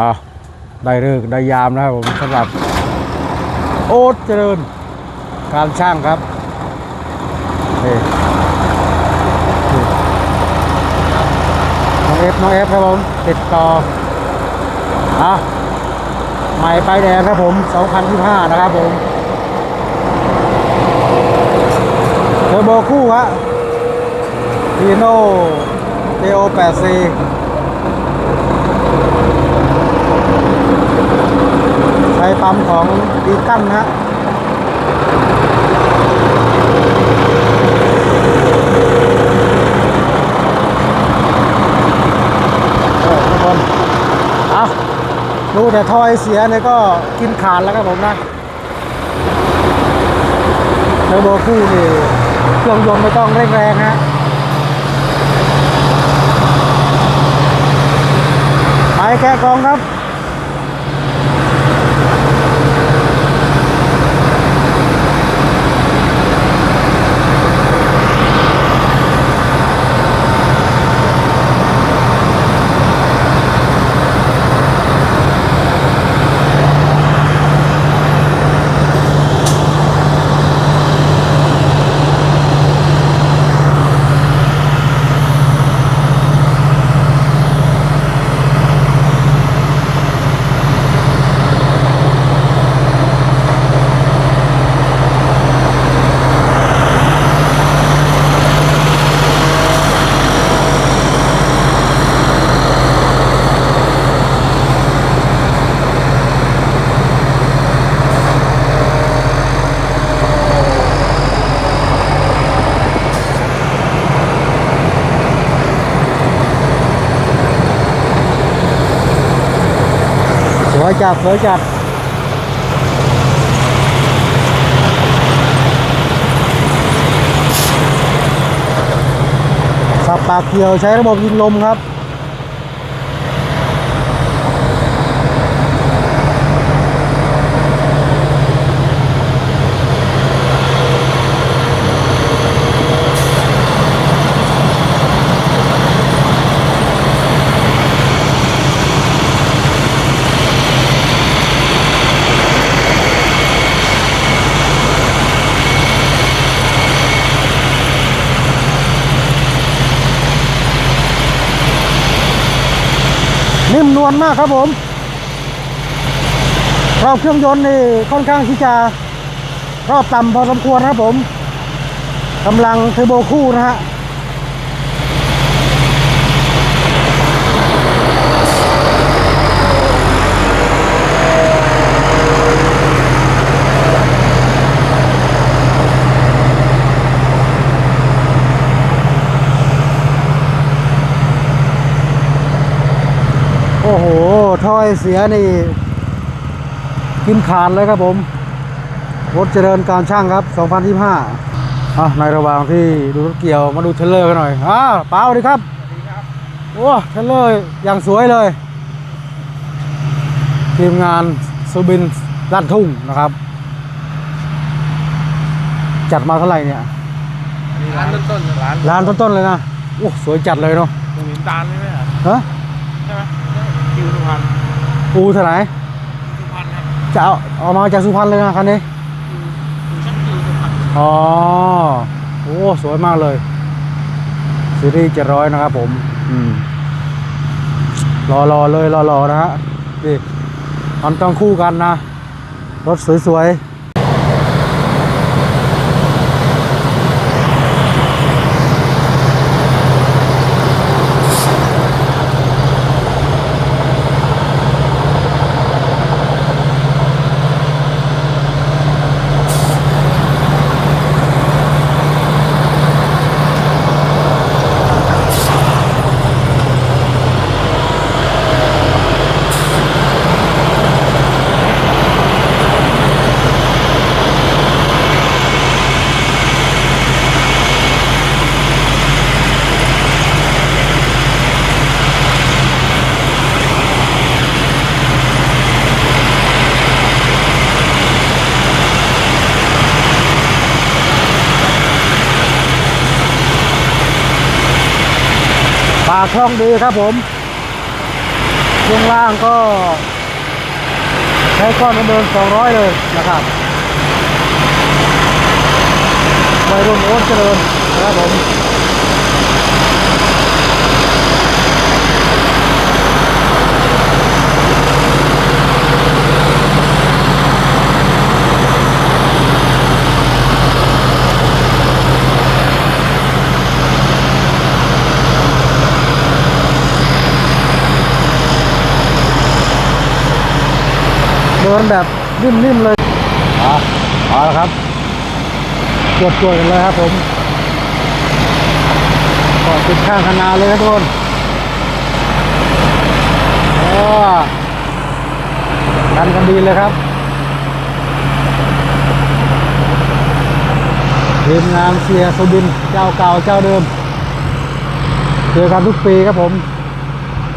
อ่ได้เลิกได้ยามนะครับผมสำหรับ โอ๊ตเจริญ การช่างครับนี่น้องเอฟน้องเอฟครับผม ติดต่ออะใหม่ไปแดงครับผม2025นะครับผมเทอร์โบคู่ฮะทีโน่เทโอ8 4 ไฟปั๊มของดีกั้นนะฮะดูแต่ทอยเสียเนี่ยก็กินขาดแล้วครับผมนะเทอร์โบคู่นี่เครื่องยนต์ไม่ต้องเร่งแรงฮะไปแก่กองครับ วยจับสวจับสับปากเกี่ยวใช้ระบบยิงลมครับ นิ่มนวลมากครับผมรอบเครื่องยนต์นี่ค่อนข้างที่จะรอบต่ำพอสมควรครับผมกำลังเทอร์โบคู่นะฮะ เสียนี่ กินขาดเลยครับผมรถเจริญการช่างครับ 2025อะในระหว่างที่ดูรถเกี่ยวมาดูเทเลอร์กันหน่อยอ่าเป้าวดีครับโอ้เทเลอร์อย่างสวยเลย ทีมงานซูบินด้านทุ่งนะครับ จัดมาเท่าไหร่เนี่ยร้านต้นๆร้านร้านต้นๆเลยนะโอ้สวยจัดเลยเนาะตรงหินตาลใช่ไหมฮะใช่ไหมคิวสุพรรณ อูเท่าไหร่พันครัจะเอาเอามาจากสุพรรณเลยนะคันนี้ช่อ๋อโอ้สวยมากเลยซีรีส์เจร้อยนะครับผม อืมรอรอเลยรอรอนะฮะที่มันต้องคู่กันนะ รถสวยๆ ปากคล่องดีครับผมช่วงล่างก็ ใช้ก้อนเดิน200 เลยนะครับวัยรุ่นโอ๊ตเจริญนะครับผม ดินแบบนิ่มๆเลยอะเอาละครับจวดๆกันเลยครับผมก็ติดข้างคนาเลยครับทุกคนโอ้ดันกันดีเลยครับทีมงานเสียสุบินเจ้าเก่าเจ้าเดิมเจอกันทุกปีครับผม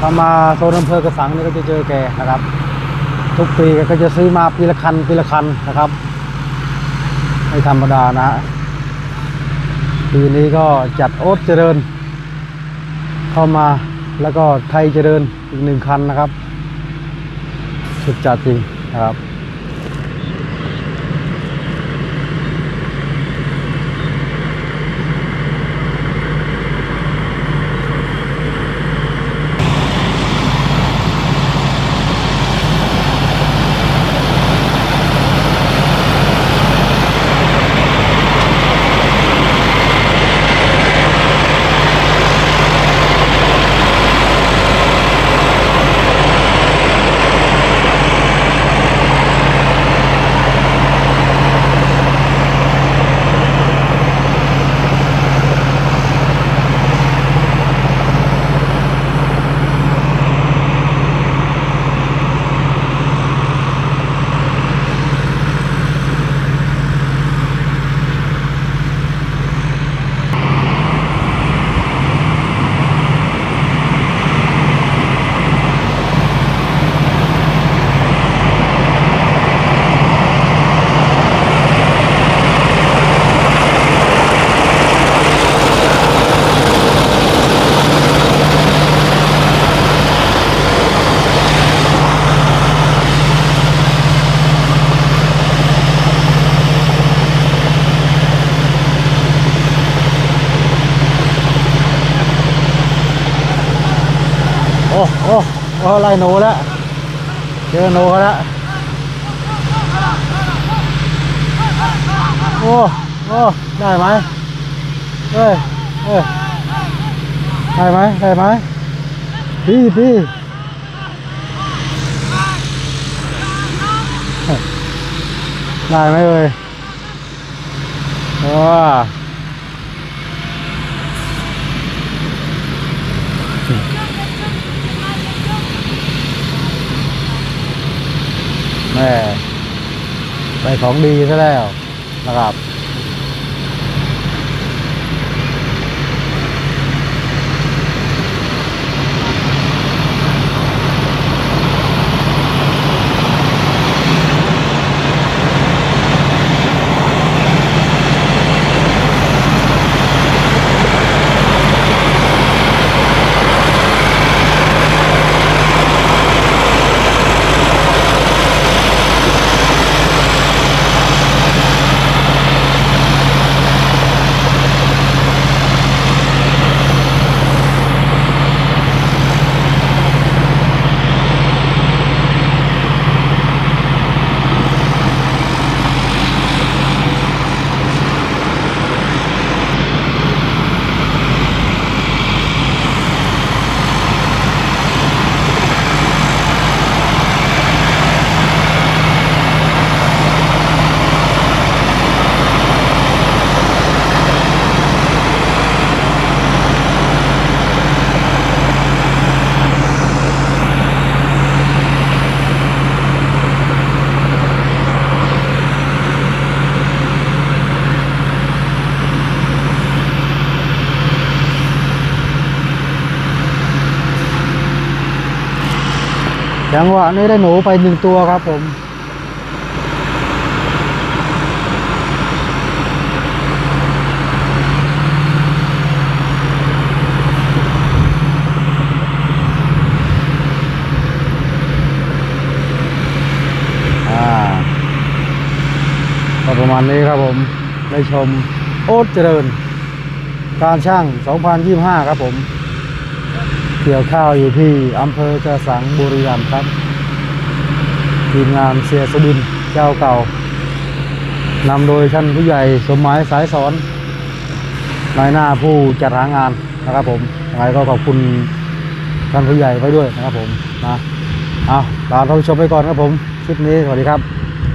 ถ้ามาโซนอำเภอกระสังนี่ก็จะเจอแกนะครับ ทุกปีกก็จะซื้อมาปีละคันปีละคันนะครับ ไม่ธรรมดานะฮะปีนี้ก็จัดโอ๊ตเจริญ เข้ามาแล้วก็ไทยเจริญอีกหนึ่งคันนะครับ สุดจัดจริงนะครับ โอ้ โอ้ไล่หนูแล้วเจอหนูแล้วโอ้โอ้ได้ไหมเอ้ยเอ้ยได้ไหมได้ไหมพี่พี่ได้ไหมเอ่ยว้า แม่ไปของดีซะแล้วนะครับ จังหวะนี้ได้หนูไปหนึ่งตัวครับผมก็ประมาณนี้ครับผม ได้ชมโอ๊ตเจริญ การช่าง 2025 ครับผม เกี่ยวข้าวอยู่ที่อำเภอกระสังบุรีรัมย์ครับ ทีมงานเสียสบินเจ้าเก่านำโดยท่านผู้ใหญ่สมหมายสายสอนนายหน้าผู้จัดหางานนะครับผมยังไงก็ขอบคุณท่านผู้ใหญ่ไว้ด้วยนะครับผมนะเอาลาท่านผู้ชมไปก่อนครับผม คลิปนี้สวัสดีครับ